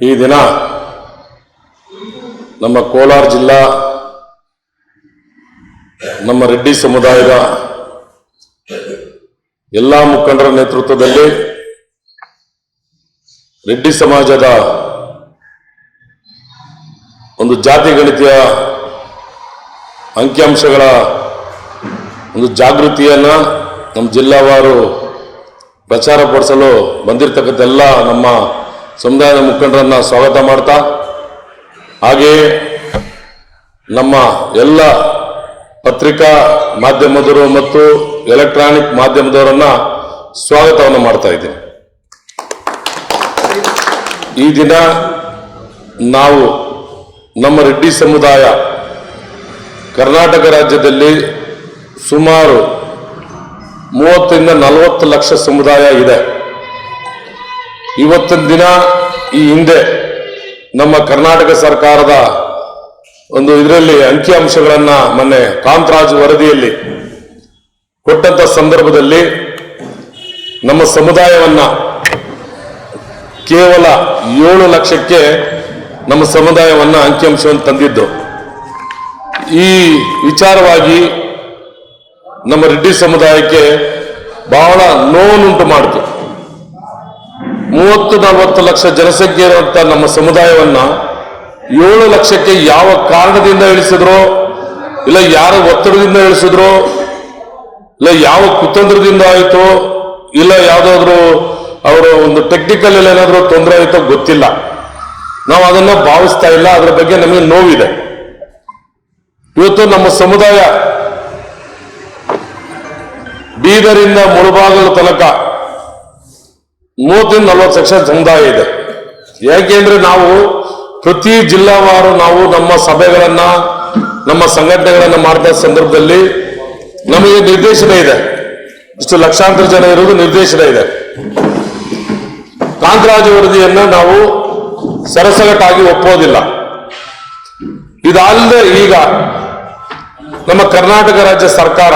ಈ ದಿನ ನಮ್ಮ ಕೋಲಾರ ಜಿಲ್ಲಾ, ನಮ್ಮ ರೆಡ್ಡಿ ಸಮುದಾಯದ ಎಲ್ಲ ಮುಖಂಡರ ನೇತೃತ್ವದಲ್ಲಿ ರೆಡ್ಡಿ ಸಮಾಜದ ಒಂದು ಜಾತಿ ಗಣಿತೀಯ ಅಂಕಿಅಂಶಗಳ ಒಂದು ಜಾಗೃತಿಯನ್ನ ನಮ್ಮ ಜಿಲ್ಲಾವಾರು ಪ್ರಚಾರಪಡಿಸಲು ಬಂದಿರತಕ್ಕಂಥ ಎಲ್ಲ ನಮ್ಮ ಸಮುದಾಯದ ಮುಖಂಡರನ್ನ ಸ್ವಾಗತ ಮಾಡ್ತಾ ಹಾಗೆಯೇ ನಮ್ಮ ಎಲ್ಲ ಪತ್ರಿಕಾ ಮಾಧ್ಯಮದವರು ಮತ್ತು ಎಲೆಕ್ಟ್ರಾನಿಕ್ ಮಾಧ್ಯಮದವರನ್ನ ಸ್ವಾಗತವನ್ನು ಮಾಡ್ತಾ ಇದ್ದೀನಿ. ಈ ದಿನ ನಾವು ನಮ್ಮ ರೆಡ್ಡಿ ಸಮುದಾಯ ಕರ್ನಾಟಕ ರಾಜ್ಯದಲ್ಲಿ ಸುಮಾರು ಮೂವತ್ತರಿಂದ ನಲವತ್ತು ಲಕ್ಷ ಸಮುದಾಯ ಇದೆ. ಇವತ್ತಿನ ದಿನ ಈ ಹಿಂದೆ ನಮ್ಮ ಕರ್ನಾಟಕ ಸರ್ಕಾರದ ಒಂದು ಇದರಲ್ಲಿ ಅಂಕಿಅಂಶಗಳನ್ನ ಮೊನ್ನೆ ಕಾಂತರಾಜ್ ವರದಿಯಲ್ಲಿ ಕೊಟ್ಟಂತ ಸಂದರ್ಭದಲ್ಲಿ ನಮ್ಮ ಸಮುದಾಯವನ್ನ ಕೇವಲ ಏಳು ಲಕ್ಷಕ್ಕೆ ನಮ್ಮ ಸಮುದಾಯವನ್ನ ಅಂಕಿಅಂಶವನ್ನು ತಂದಿದ್ದು. ಈ ವಿಚಾರವಾಗಿ ನಮ್ಮ ರೆಡ್ಡಿ ಸಮುದಾಯಕ್ಕೆ ಬಹಳ ನೋವುಂಟು ಮಾಡಿತು. ಮೂವತ್ತು ನಲವತ್ತು ಲಕ್ಷ ಜನಸಂಖ್ಯೆ ಇರುವಂತಹ ನಮ್ಮ ಸಮುದಾಯವನ್ನ ಏಳು ಲಕ್ಷಕ್ಕೆ ಯಾವ ಕಾರಣದಿಂದ ಇಳಿಸಿದ್ರೋ, ಇಲ್ಲ ಯಾರ ಒತ್ತಡದಿಂದ ಇಳಿಸಿದ್ರೋ, ಇಲ್ಲ ಯಾವ ಕುತಂತ್ರದಿಂದ ಆಯಿತು, ಇಲ್ಲ ಯಾವುದಾದ್ರೂ ಅವರ ಒಂದು ಟೆಕ್ನಿಕಲ್ ಏನಾದರೂ ತೊಂದರೆ ಆಯಿತೋ ಗೊತ್ತಿಲ್ಲ. ನಾವು ಅದನ್ನ ಭಾವಿಸ್ತಾ ಇಲ್ಲ, ಅದರ ಬಗ್ಗೆ ನಮಗೆ ನೋವಿದೆ. ಇವತ್ತು ನಮ್ಮ ಸಮುದಾಯ ಬೀದರಿಂದ ಮುಳುಬಾಗಲು ತನಕ ಮೂವತ್ತರಿಂದ ನಲವತ್ತು ಲಕ್ಷ ಸಮುದಾಯ ಇದೆ. ಯಾಕೆಂದ್ರೆ ನಾವು ಪ್ರತಿ ಜಿಲ್ಲಾವಾರು ನಾವು ನಮ್ಮ ಸಭೆಗಳನ್ನ, ನಮ್ಮ ಸಂಘಟನೆಗಳನ್ನ ಮಾಡಿದ ಸಂದರ್ಭದಲ್ಲಿ ನಮಗೆ ನಿರ್ದೇಶನ ಇದೆ. ಇಷ್ಟು ಲಕ್ಷಾಂತರ ಜನ ಇರುವುದು ನಿರ್ದೇಶನ ಇದೆ. ಕಾಂತರಾಜು ವರದಿಯನ್ನ ನಾವು ಸರಸಗಟಾಗಿ ಒಪ್ಪೋದಿಲ್ಲ. ಇದಲ್ಲದೆ ಈಗ ನಮ್ಮ ಕರ್ನಾಟಕ ರಾಜ್ಯ ಸರ್ಕಾರ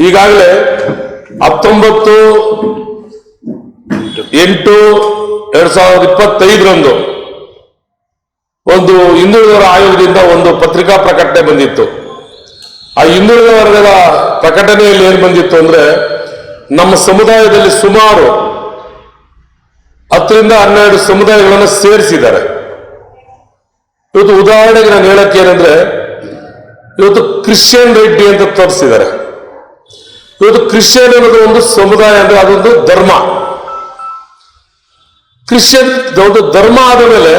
ಈಗಾಗಲೇ ಹತ್ತೊಂಬತ್ತು ಎಂಟು ಎರಡ್ ಸಾವಿರದ ಇಪ್ಪತ್ತೈದರಂದು ಒಂದು ಹಿಂದುಳಿದವರ ಆಯೋಗದಿಂದ ಒಂದು ಪತ್ರಿಕಾ ಪ್ರಕಟಣೆ ಬಂದಿತ್ತು. ಆ ಹಿಂದುಳಿದ ವರ್ಗದ ಪ್ರಕಟಣೆಯಲ್ಲಿ ಏನ್ ಬಂದಿತ್ತು ಅಂದ್ರೆ ನಮ್ಮ ಸಮುದಾಯದಲ್ಲಿ ಸುಮಾರು ಹತ್ತರಿಂದ ಹನ್ನೆರಡು ಸಮುದಾಯಗಳನ್ನು ಸೇರಿಸಿದ್ದಾರೆ. ಇವತ್ತು ಉದಾಹರಣೆಗೆ ನಾನು ಹೇಳಕ್ಕೆ ಏನಂದ್ರೆ, ಇವತ್ತು ಕ್ರಿಶ್ಚಿಯನ್ ರೆಡ್ಡಿ ಅಂತ ತೋರಿಸಿದ್ದಾರೆ. ಇವತ್ತು ಕ್ರಿಶ್ಚಿಯನ್ ಅನ್ನೋದು ಒಂದು ಸಮುದಾಯ ಅಂದ್ರೆ ಅದೊಂದು ಧರ್ಮ. ಕ್ರಿಶ್ಚಿಯನ್ ದೊಡ್ಡ ಧರ್ಮ ಆದ ಮೇಲೆ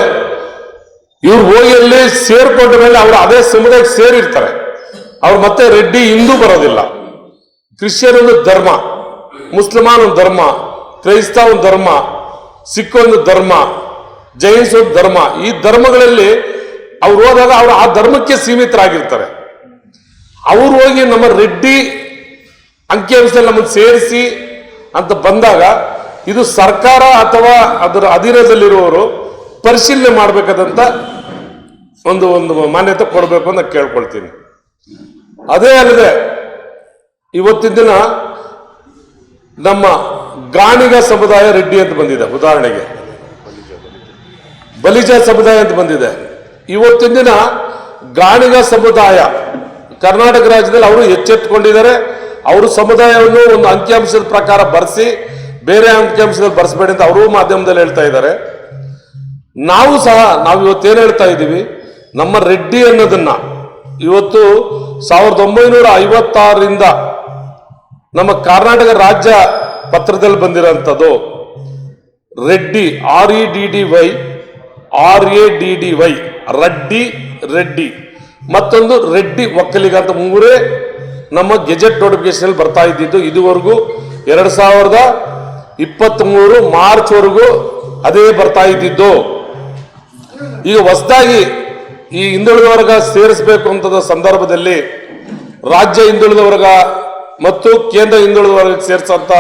ಇವ್ರು ಹೋಗಿ ಅಲ್ಲಿ ಸೇರ್ಕೊಂಡ ಮೇಲೆ ಅವರು ಅದೇ ಸಮುದಾಯಕ್ಕೆ ಸೇರಿರ್ತಾರೆ. ಅವ್ರು ಮತ್ತೆ ರೆಡ್ಡಿ ಹಿಂದೂ ಬರೋದಿಲ್ಲ. ಕ್ರಿಶ್ಚಿಯನ್ ಒಂದು ಧರ್ಮ, ಮುಸ್ಲಿಮಾನ್ ಒಂದು ಧರ್ಮ, ಕ್ರೈಸ್ತ ಒಂದು ಧರ್ಮ, ಸಿಖ್ ಒಂದು ಧರ್ಮ, ಜೈನ್ಸ್ ಒಂದು ಧರ್ಮ, ಈ ಧರ್ಮಗಳಲ್ಲಿ ಅವ್ರು ಹೋದಾಗ ಅವರು ಆ ಧರ್ಮಕ್ಕೆ ಸೀಮಿತರಾಗಿರ್ತಾರೆ. ಅವ್ರು ಹೋಗಿ ನಮ್ಮ ರೆಡ್ಡಿ ಅಂಕಿಅಂಶದಲ್ಲಿ ನಮ್ಮನ್ನು ಸೇರಿಸಿ ಅಂತ ಬಂದಾಗ ಇದು ಸರ್ಕಾರ ಅಥವಾ ಅದರ ಅಧೀನದಲ್ಲಿರುವವರು ಪರಿಶೀಲನೆ ಮಾಡಬೇಕಾದಂತ ಒಂದು ಒಂದು ಮಾನ್ಯತೆ ಕೊಡಬೇಕು ಅಂತ ಕೇಳ್ಕೊಳ್ತೀನಿ. ಅದೇ ಅಲ್ಲದೆ ಇವತ್ತಿನ ದಿನ ನಮ್ಮ ಗಾಣಿಗ ಸಮುದಾಯ ರೆಡ್ಡಿ ಅಂತ ಬಂದಿದೆ, ಉದಾಹರಣೆಗೆ. ಬಲಿಜ ಸಮುದಾಯ ಅಂತ ಬಂದಿದೆ. ಇವತ್ತಿನ ದಿನ ಗಾಣಿಗ ಸಮುದಾಯ, ಕರ್ನಾಟಕ ರಾಜ್ಯದಲ್ಲಿ ಅವರು ಎಚ್ಚೆತ್ತುಕೊಂಡಿದ್ದಾರೆ. ಅವರು ಸಮುದಾಯವನ್ನು ಒಂದು ಅಂಕಿಅಂಶದ ಪ್ರಕಾರ ಬರೆಸಿ ಬೇರೆ ಅಂಕಿಅಂಶದಲ್ಲಿ ಬರೆಸಬೇಡಿ ಅಂತ ಅವರು ಮಾಧ್ಯಮದಲ್ಲಿ ಹೇಳ್ತಾ ಇದ್ದಾರೆ. ನಾವು ಸಹ, ನಾವು ಇವತ್ತೇನು ಹೇಳ್ತಾ ಇದ್ದೀವಿ? ನಮ್ಮ ರೆಡ್ಡಿ ಅನ್ನೋದನ್ನ ಇವತ್ತು ಸಾವಿರದ ಒಂಬೈನೂರ ಐವತ್ತಾರರಿಂದ ನಮ್ಮ ಕರ್ನಾಟಕ ರಾಜ್ಯ ಪತ್ರದಲ್ಲಿ ಬಂದಿರೋಂಥದ್ದು Reddy R E D D Y R A D D Y Reddy Reddy. ಮತ್ತೊಂದು ರೆಡ್ಡಿ ಒಕ್ಕಲಿಗ ಅಂತ ಮೂರೇ ನಮ್ಮ ಗೆಜೆಟ್ ನೋಟಿಫಿಕೇಶನ್ ಬರ್ತಾ ಇದ್ದಿದ್ದು ಇದುವರೆಗೂ ಎರಡ್ ಸಾವಿರದ ಇಪ್ಪತ್ತ್ ಮೂರು ಮಾರ್ಚ್ ವರೆಗೂ ಅದೇ ಬರ್ತಾ ಇದ್ದಿದ್ದು. ಈಗ ಹೊಸದಾಗಿ ಈ ಹಿಂದುಳಿದ ವರ್ಗ ಸೇರಿಸಬೇಕು ಅಂತ ಸಂದರ್ಭದಲ್ಲಿ ರಾಜ್ಯ ಹಿಂದುಳಿದ ವರ್ಗ ಮತ್ತು ಕೇಂದ್ರ ಹಿಂದುಳಿದ ವರ್ಗಕ್ಕೆ ಸೇರಿಸಂತ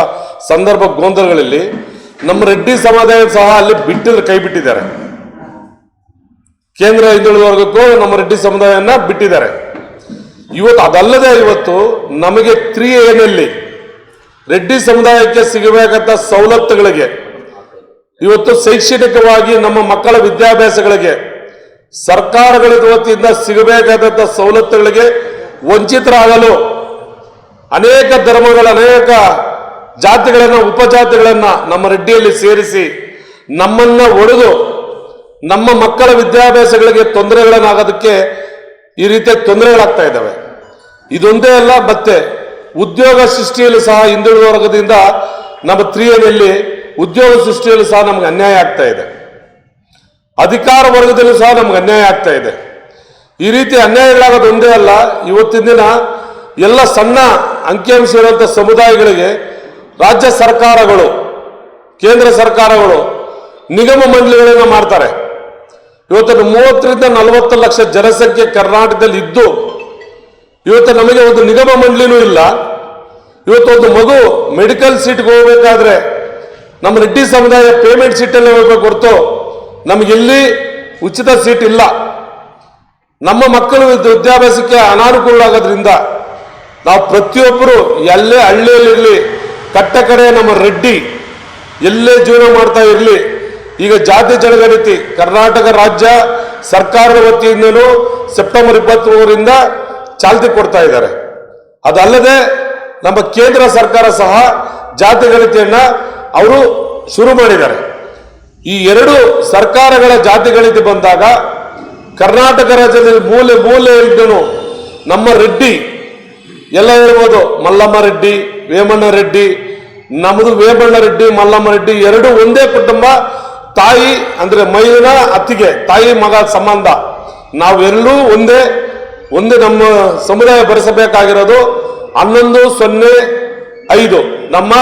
ಸಂದರ್ಭ ಗೊಂದಲಗಳಲ್ಲಿ ನಮ್ಮ ರೆಡ್ಡಿ ಸಮುದಾಯ ಸಹ ಅಲ್ಲಿ ಬಿಟ್ಟಿದ್ರೆ ಕೈ ಬಿಟ್ಟಿದ್ದಾರೆ. ಕೇಂದ್ರ ಹಿಂದುಳಿದ ವರ್ಗಕ್ಕೂ ನಮ್ಮ ರೆಡ್ಡಿ ಸಮುದಾಯನ ಬಿಟ್ಟಿದ್ದಾರೆ. ಇವತ್ತು ಅದಲ್ಲದೆ ಇವತ್ತು ನಮಗೆ ತ್ರೀ ಎನಲ್ಲಿ ರೆಡ್ಡಿ ಸಮುದಾಯಕ್ಕೆ ಸಿಗಬೇಕಂತ ಸವಲತ್ತುಗಳಿಗೆ, ಇವತ್ತು ಶೈಕ್ಷಣಿಕವಾಗಿ ನಮ್ಮ ಮಕ್ಕಳ ವಿದ್ಯಾಭ್ಯಾಸಗಳಿಗೆ ಸರ್ಕಾರಗಳ ವತಿಯಿಂದ ಸಿಗಬೇಕಾದಂಥ ಸವಲತ್ತುಗಳಿಗೆ ವಂಚಿತರಾಗಲು ಅನೇಕ ಧರ್ಮಗಳ, ಅನೇಕ ಜಾತಿಗಳನ್ನ, ಉಪಜಾತಿಗಳನ್ನ ನಮ್ಮ ರೆಡ್ಡಿಯಲ್ಲಿ ಸೇರಿಸಿ ನಮ್ಮನ್ನ ಒಡೆದು ನಮ್ಮ ಮಕ್ಕಳ ವಿದ್ಯಾಭ್ಯಾಸಗಳಿಗೆ ತೊಂದರೆಗಳನ್ನಾಗೋದಕ್ಕೆ ಈ ರೀತಿಯ ತೊಂದರೆಗಳಾಗ್ತಾ ಇದ್ದಾವೆ. ಇದೊಂದೇ ಅಲ್ಲ, ಮತ್ತೆ ಉದ್ಯೋಗ ಸೃಷ್ಟಿಯಲ್ಲೂ ಸಹ ಹಿಂದುಳಿದ ವರ್ಗದಿಂದ ನಮ್ಮ ತ್ರಿಯಲ್ಲಿ ಉದ್ಯೋಗ ಸೃಷ್ಟಿಯಲ್ಲೂ ಸಹ ನಮ್ಗೆ ಅನ್ಯಾಯ ಆಗ್ತಾ ಇದೆ. ಅಧಿಕಾರ ವರ್ಗದಲ್ಲೂ ಸಹ ನಮ್ಗೆ ಅನ್ಯಾಯ ಆಗ್ತಾ ಇದೆ. ಈ ರೀತಿ ಅನ್ಯಾಯಗಳಾಗೋದು ಒಂದೇ ಅಲ್ಲ, ಇವತ್ತಿನ ದಿನ ಎಲ್ಲ ಸಣ್ಣ ಅಂಕಿಅಂಶ ಇರುವಂಥ ಸಮುದಾಯಗಳಿಗೆ ರಾಜ್ಯ ಸರ್ಕಾರಗಳು, ಕೇಂದ್ರ ಸರ್ಕಾರಗಳು ನಿಗಮ ಮಂಡಳಿಗಳನ್ನು ಮಾಡ್ತಾರೆ. ಇವತ್ತು ಮೂವತ್ತರಿಂದ ನಲವತ್ತು ಲಕ್ಷ ಜನಸಂಖ್ಯೆ ಕರ್ನಾಟಕದಲ್ಲಿ ಇದ್ದು ಇವತ್ತು ನಮಗೆ ಒಂದು ನಿಗಮ ಮಂಡಳಿನೂ ಇಲ್ಲ. ಇವತ್ತು ಒಂದು ಮಗು ಮೆಡಿಕಲ್ ಸೀಟ್ಗೆ ಹೋಗ್ಬೇಕಾದ್ರೆ ನಮ್ಮ ರೆಡ್ಡಿ ಸಮುದಾಯ ಪೇಮೆಂಟ್ ಸೀಟಲ್ಲೇ ಹೋಗ್ಬೇಕು ಹೊರತು ನಮಗಿಲ್ಲಿ ಉಚಿತ ಸೀಟ್ ಇಲ್ಲ. ನಮ್ಮ ಮಕ್ಕಳು ವಿದ್- ವಿದ್ಯಾಭ್ಯಾಸಕ್ಕೆ ಅನಾನುಕೂಲ ಆಗೋದ್ರಿಂದ ನಾವು ಪ್ರತಿಯೊಬ್ಬರು ಎಲ್ಲೇ ಹಳ್ಳಿಯಲ್ಲಿರಲಿ ಕಟ್ಟ ಕಡೆ ನಮ್ಮ ರೆಡ್ಡಿ ಎಲ್ಲೇ ಜೀವನ ಮಾಡ್ತಾ ಇರಲಿ, ಈಗ ಜಾತಿ ಜನಗಣತಿ ಕರ್ನಾಟಕ ರಾಜ್ಯ ಸರ್ಕಾರದ ವತಿಯಿಂದಲೂ ಸೆಪ್ಟೆಂಬರ್ ಇಪ್ಪತ್ತ್ಮೂರರಿಂದ ಚಾಲ್ತಿ ಕೊಡ್ತಾ ಇದ್ದಾರೆ. ಅದಲ್ಲದೆ ನಮ್ಮ ಕೇಂದ್ರ ಸರ್ಕಾರ ಸಹ ಜಾತಿ ಗಣತಿಯನ್ನ ಅವರು ಶುರು ಮಾಡಿದ್ದಾರೆ. ಈ ಎರಡು ಸರ್ಕಾರಗಳ ಜಾತಿ ಗಣತಿ ಬಂದಾಗ ಕರ್ನಾಟಕ ರಾಜ್ಯದಲ್ಲಿ ಮೂಲೆ ಮೂಲೆಯಿಂದನು ನಮ್ಮ ರೆಡ್ಡಿ. ಎಲ್ಲ ಹೇಳ್ಬೋದು, ಮಲ್ಲಮ್ಮ ರೆಡ್ಡಿ, ವೇಮಣ್ಣ ರೆಡ್ಡಿ ನಮ್ಮದು ವೇಮಣ್ಣ ರೆಡ್ಡಿ, ಮಲ್ಲಮ್ಮ ರೆಡ್ಡಿ ಎರಡು ಒಂದೇ ಕುಟುಂಬ, ತಾಯಿ ಅಂದ್ರೆ ಮೈಲಿನ ಅತ್ತಿಗೆ, ತಾಯಿ ಮಗ ಸಂಬಂಧ. ನಾವೆಲ್ಲೂ ಒಂದೇ ಒಂದೇ ನಮ್ಮ ಸಮುದಾಯ ಭರಿಸಬೇಕಾಗಿರೋದು ಹನ್ನೊಂದು ಸೊನ್ನೆ ಐದು. ನಮ್ಮ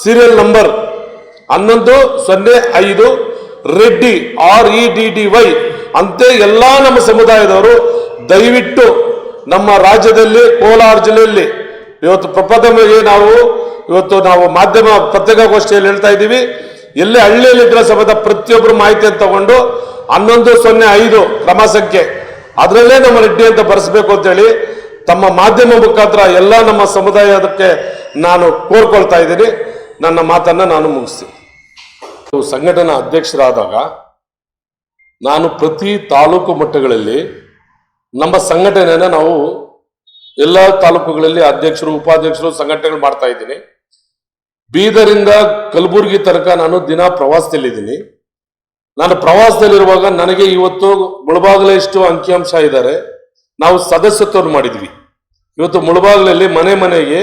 ಸೀರಿಯಲ್ ನಂಬರ್ ಹನ್ನೊಂದು ಸೊನ್ನೆ ಐದು Reddy R E D D Y ಅಂತೆ ಎಲ್ಲ ನಮ್ಮ ಸಮುದಾಯದವರು ದಯವಿಟ್ಟು ನಮ್ಮ ರಾಜ್ಯದಲ್ಲಿ, ಕೋಲಾರ ಜಿಲ್ಲೆಯಲ್ಲಿ, ಇವತ್ತು ಪ್ರಪ್ರಥಮವಾಗಿ ನಾವು ಇವತ್ತು ನಾವು ಮಾಧ್ಯಮ ಪತ್ರಿಕಾಗೋಷ್ಠಿಯಲ್ಲಿ ಹೇಳ್ತಾ ಇದ್ದೀವಿ. ಎಲ್ಲೇ ಹಳ್ಳಿಯಲ್ಲಿದ್ದರೆ ಸಮೇತ ಪ್ರತಿಯೊಬ್ಬರು ಮಾಹಿತಿಯನ್ನು ತಗೊಂಡು ಹನ್ನೊಂದು ಸೊನ್ನೆ ಐದು ಕ್ರಮ ಸಂಖ್ಯೆ ಅದರಲ್ಲೇ ನಮ್ಮ ರೆಡ್ಡಿ ಅಂತ ಬರೆಸ್ಬೇಕು ಅಂತೇಳಿ ತಮ್ಮ ಮಾಧ್ಯಮ ಮುಖಾಂತರ ಎಲ್ಲ ನಮ್ಮ ಸಮುದಾಯದಕ್ಕೆ ನಾನು ಕೋರ್ಕೊಳ್ತಾ ಇದ್ದೀನಿ. ನನ್ನ ಮಾತನ್ನ ನಾನು ಮುಗಿಸ್ತೀನಿ. ಸಂಘಟನಾ ಅಧ್ಯಕ್ಷರಾದಾಗ ನಾನು ಪ್ರತಿ ತಾಲೂಕು ಮಟ್ಟಗಳಲ್ಲಿ ನಮ್ಮ ಸಂಘಟನೆಯನ್ನು ನಾವು ಎಲ್ಲ ತಾಲೂಕುಗಳಲ್ಲಿ ಅಧ್ಯಕ್ಷರು, ಉಪಾಧ್ಯಕ್ಷರು ಸಂಘಟನೆಗಳು ಮಾಡ್ತಾ ಇದ್ದೀನಿ. ಬೀದರಿಂದ ಕಲಬುರಗಿ ತನಕ ನಾನು ದಿನ ಪ್ರವಾಸದಲ್ಲಿದ್ದೀನಿ. ನಾನು ಪ್ರವಾಸದಲ್ಲಿರುವಾಗ ನನಗೆ ಇವತ್ತು ಮುಳಬಾಗಲ ಇಷ್ಟು ಅಂಕಿಅಂಶ ಇದ್ದಾರೆ. ನಾವು ಸದಸ್ಯತ್ವವನ್ನು ಮಾಡಿದ್ವಿ. ಇವತ್ತು ಮುಳಬಾಗಲಲ್ಲಿ ಮನೆ ಮನೆಗೆ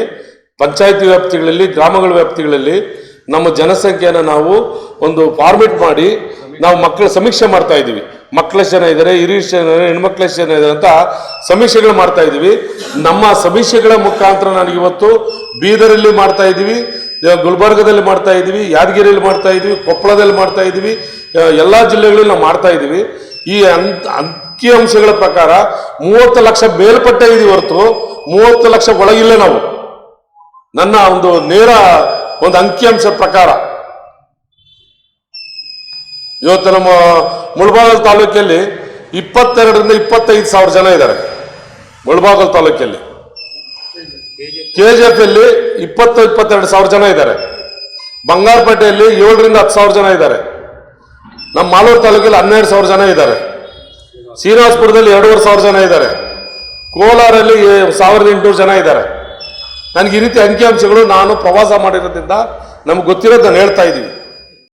ಪಂಚಾಯತಿ ವ್ಯಾಪ್ತಿಗಳಲ್ಲಿ, ಗ್ರಾಮಗಳ ವ್ಯಾಪ್ತಿಗಳಲ್ಲಿ ನಮ್ಮ ಜನಸಂಖ್ಯೆಯನ್ನು ನಾವು ಒಂದು ಫಾರ್ಮೇಟ್ ಮಾಡಿ ನಾವು ಮಕ್ಕಳ ಸಮೀಕ್ಷೆ ಮಾಡ್ತಾ ಇದ್ದೀವಿ. ಮಕ್ಕಳ ಜನ ಇದ್ದಾರೆ, ಹಿರಿಯ ಎಷ್ಟು ಜನ ಹೆಣ್ಮಕ್ಳು ಜನ ಇದ್ದಾರೆ ಅಂತ ಸಮೀಕ್ಷೆಗಳು ಮಾಡ್ತಾ ಇದ್ದೀವಿ. ನಮ್ಮ ಸಮೀಕ್ಷೆಗಳ ಮುಖಾಂತರ ನನಗೆ ಇವತ್ತು ಬೀದರಲ್ಲಿ ಮಾಡ್ತಾ ಇದ್ದೀವಿ, ಗುಲ್ಬರ್ಗದಲ್ಲಿ ಮಾಡ್ತಾ ಇದ್ದೀವಿ, ಯಾದಗಿರಿಯಲ್ಲಿ ಮಾಡ್ತಾ ಇದ್ದೀವಿ, ಕೊಪ್ಪಳದಲ್ಲಿ ಮಾಡ್ತಾ ಇದ್ದೀವಿ. ಎಲ್ಲಾ ಜಿಲ್ಲೆಗಳಲ್ಲಿ ನಾವು ಮಾಡ್ತಾ ಇದ್ದೀವಿ. ಈ ಅಂಕಿ ಅಂಕಿಅಂಶಗಳ ಪ್ರಕಾರ ಮೂವತ್ತು ಲಕ್ಷ ಮೇಲ್ಪಟ್ಟೆ ಇದೀವಿ ಹೊರತು ಮೂವತ್ತು ಲಕ್ಷ ಒಳಗಿಲ್ಲ ನಾವು. ನನ್ನ ಒಂದು ನೇರ ಒಂದು ಅಂಕಿಅಂಶ ಪ್ರಕಾರ. ಇವತ್ತು ನಮ್ಮ ಮುಳಬಾಗಲ್ ತಾಲೂಕಲ್ಲಿ ಇಪ್ಪತ್ತೆರಡರಿಂದ ಇಪ್ಪತ್ತೈದು ಸಾವಿರ ಜನ ಇದ್ದಾರೆ. ಮುಳಬಾಗಲ್ ತಾಲೂಕಲ್ಲಿ. ಕೆ ಜಿ ಎಫ್ ಅಲ್ಲಿ ಇಪ್ಪತ್ತು, ಇಪ್ಪತ್ತೆರಡು ಸಾವಿರ ಜನ ಇದ್ದಾರೆ. ಬಂಗಾರಪೇಟೆಯಲ್ಲಿ ಏಳರಿಂದ ಹತ್ತು ಸಾವಿರ ಜನ ಇದ್ದಾರೆ. ನಮ್ಮ ಮಾಲೂರು ತಾಲೂಕಲ್ಲಿ ಹನ್ನೆರಡು ಸಾವಿರ ಜನ ಇದ್ದಾರೆ. ಶ್ರೀನಿವಾಸಪುರದಲ್ಲಿ ಎರಡೂವರೆ ಸಾವಿರ ಜನ ಇದ್ದಾರೆ. ಕೋಲಾರಲ್ಲಿ ಸಾವಿರದ ಎಂಟುನೂರು ಜನ ಇದ್ದಾರೆ. ನನಗೆ ಈ ರೀತಿ ಅಂಕಿಅಂಶಗಳು ನಾನು ಪ್ರವಾಸ ಮಾಡಿರೋದ್ರಿಂದ ನಮ್ಗೆ ಗೊತ್ತಿರೋದು ನಾನು ಹೇಳ್ತಾ ಇದ್ದೀವಿ.